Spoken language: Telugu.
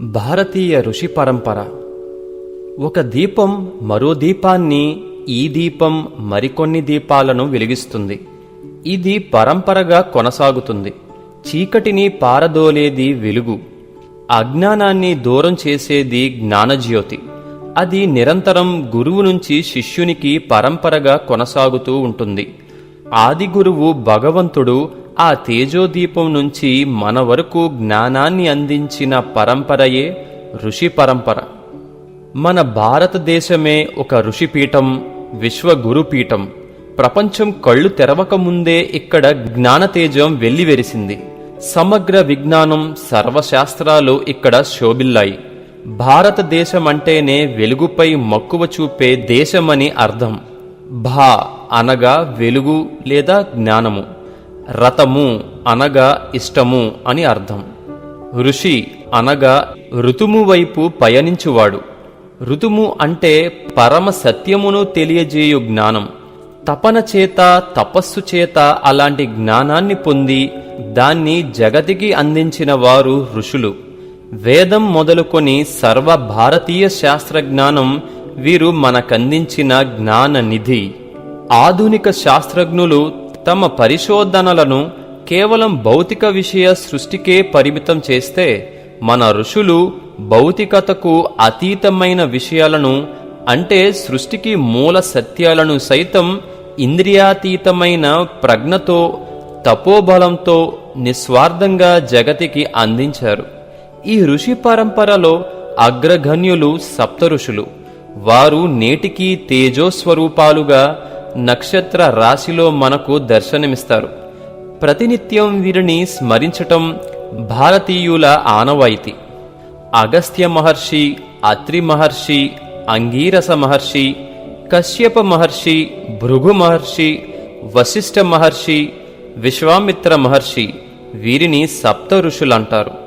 భారతీయ ఋషి పరంపర. ఒక దీపం మరో దీపాన్ని ఈ దీపం మరికొన్ని దీపాలను వెలిగిస్తుంది. ఇది పరంపరగా కొనసాగుతుంది. చీకటిని పారదోలేది వెలుగు. అజ్ఞానాన్ని దూరం చేసేది జ్ఞానజ్యోతి. అది నిరంతరం గురువు నుంచి శిష్యునికి పరంపరగా కొనసాగుతూ ఉంటుంది. ఆది గురువు భగవంతుడు ఆ తేజోదీపం నుంచి మన వరకు జ్ఞానాన్ని అందించిన పరంపరయే ఋషి పరంపర. మన భారతదేశమే ఒక ఋషిపీఠం విశ్వగురుపీఠం. ప్రపంచం కళ్ళు తెరవకముందే ఇక్కడ జ్ఞానతేజం వెల్లివెరిసింది. సమగ్ర విజ్ఞానం సర్వశాస్త్రాలు ఇక్కడ శోభిల్లాయి. భారతదేశమంటేనే వెలుగుపై మక్కువ చూపే దేశమని అర్థం. భా అనగా వెలుగు లేదా జ్ఞానము. రతము అనగా ఇష్టము అని అర్థం. ఋషి అనగా ఋతుము వైపు పయనించువాడు. ఋతుము అంటే పరమ సత్యమును తెలియజేయు జ్ఞానం. తపన చేత తపస్సు చేత అలాంటి జ్ఞానాన్ని పొంది దాన్ని జగతికి అందించిన వారు ఋషులు. వేదం మొదలుకొని సర్వ భారతీయ శాస్త్రజ్ఞానం వీరు మనకందించిన జ్ఞాన నిధి ఆధునిక శాస్త్రజ్ఞులు తమ పరిశోధనలను కేవలం భౌతిక విషయ సృష్టికే పరిమితం చేస్తే మన ఋషులు భౌతికతకు అతీతమైన విషయాలను అంటే సృష్టికి మూల సత్యాలను సైతం ఇంద్రియాతీతమైన ప్రజ్ఞతో తపోబలంతో నిస్వార్థంగా జగతికి అందించారు. ఈ ఋషి పరంపరలో అగ్రగణ్యులు సప్త ఋషులు వారు నేటికి తేజోస్వరూపాలుగా నక్షత్ర రాశిలో మనకు దర్శనమిస్తారు. ప్రతినిత్యం వీరిని స్మరించటం భారతీయుల ఆనవాయితీ. అగస్త్య మహర్షి అత్రి మహర్షి అంగీరస మహర్షి కశ్యప మహర్షి భృగు మహర్షి వశిష్ఠ మహర్షి విశ్వామిత్ర మహర్షి వీరిని సప్త ఋషులంటారు.